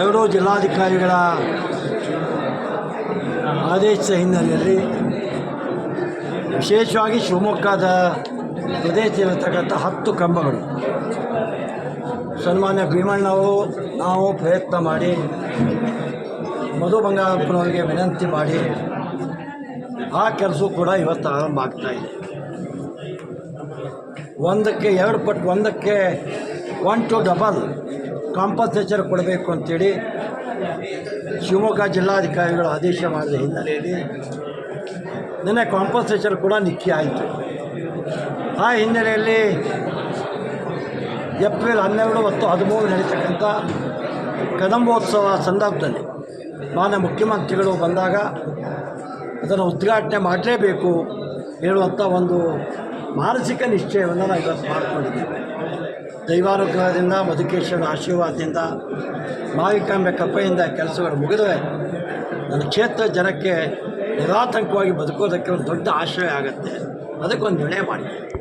ಎರಡೂ ಜಿಲ್ಲಾಧಿಕಾರಿಗಳ ಆದೇಶದ ಹಿನ್ನೆಲೆಯಲ್ಲಿ ವಿಶೇಷವಾಗಿ ಶಿವಮೊಗ್ಗದ ಪ್ರದೇಶದಲ್ಲಿರ್ತಕ್ಕಂಥ ಹತ್ತು ಕಂಬಗಳು. ಸನ್ಮಾನ್ಯ ಭೀಮಣ್ಣವರು ನಾವು ಪ್ರಯತ್ನ ಮಾಡಿ, ಮಧು ಬಂಗಾರಪ್ಪನವರಿಗೆ ವಿನಂತಿ ಮಾಡಿ, ಆ ಕೆಲಸ ಕೂಡ ಇವತ್ತು ಆರಂಭ ಆಗ್ತಾ ಇದೆ. ಒಂದಕ್ಕೆ ಎರಡು ಪಟ್ಟು, ಒಂದಕ್ಕೆ ಒನ್ ಟು ಡಬಲ್ ಕಾಂಪನ್ಸೇಷನ್ ಕೊಡಬೇಕು ಅಂತೇಳಿ ಶಿವಮೊಗ್ಗ ಜಿಲ್ಲಾಧಿಕಾರಿಗಳು ಆದೇಶ ಮಾಡಿದ ಹಿನ್ನೆಲೆಯಲ್ಲಿ ನಿನ್ನೆ ಕಾಂಪನ್ಸೇಷನ್ ಕೂಡ ನಿಕ್ಕಿ ಆಯಿತು. ಆ ಹಿನ್ನೆಲೆಯಲ್ಲಿ ಏಪ್ರಿಲ್ ಹನ್ನೆರಡು ಮತ್ತು ಹದಿಮೂರು ನಡೀತಕ್ಕಂಥ ಕದಂಬೋತ್ಸವ ಸಂದರ್ಭದಲ್ಲಿ ಮಾನ್ಯ ಮುಖ್ಯಮಂತ್ರಿಗಳು ಬಂದಾಗ ಅದನ್ನು ಉದ್ಘಾಟನೆ ಮಾಡಲೇಬೇಕು ಹೇಳುವಂಥ ಒಂದು ಮಾನಸಿಕ ನಿಶ್ಚಯವನ್ನು ನಾವು ಇವತ್ತು ಮಾಡಿಕೊಂಡಿದ್ದೇವೆ ದೈವಾನುಗ್ರಹದಿಂದ ಮಧುಕೇಶ್ವರ ಆಶೀರ್ವಾದದಿಂದ, ಮಾವಿಕಾಂಬೆ ಕಪ್ಪೆಯಿಂದ ಕೆಲಸಗಳು ಮುಗಿದರೆ ನನ್ನ ಕ್ಷೇತ್ರ ಜನಕ್ಕೆ ನಿರಾತಂಕವಾಗಿ ಬದುಕೋದಕ್ಕೆ ಒಂದು ದೊಡ್ಡ ಆಶ್ರಯ ಆಗುತ್ತೆ. ಅದಕ್ಕೊಂದು ನಿರ್ಣಯ ಮಾಡಿದೆ.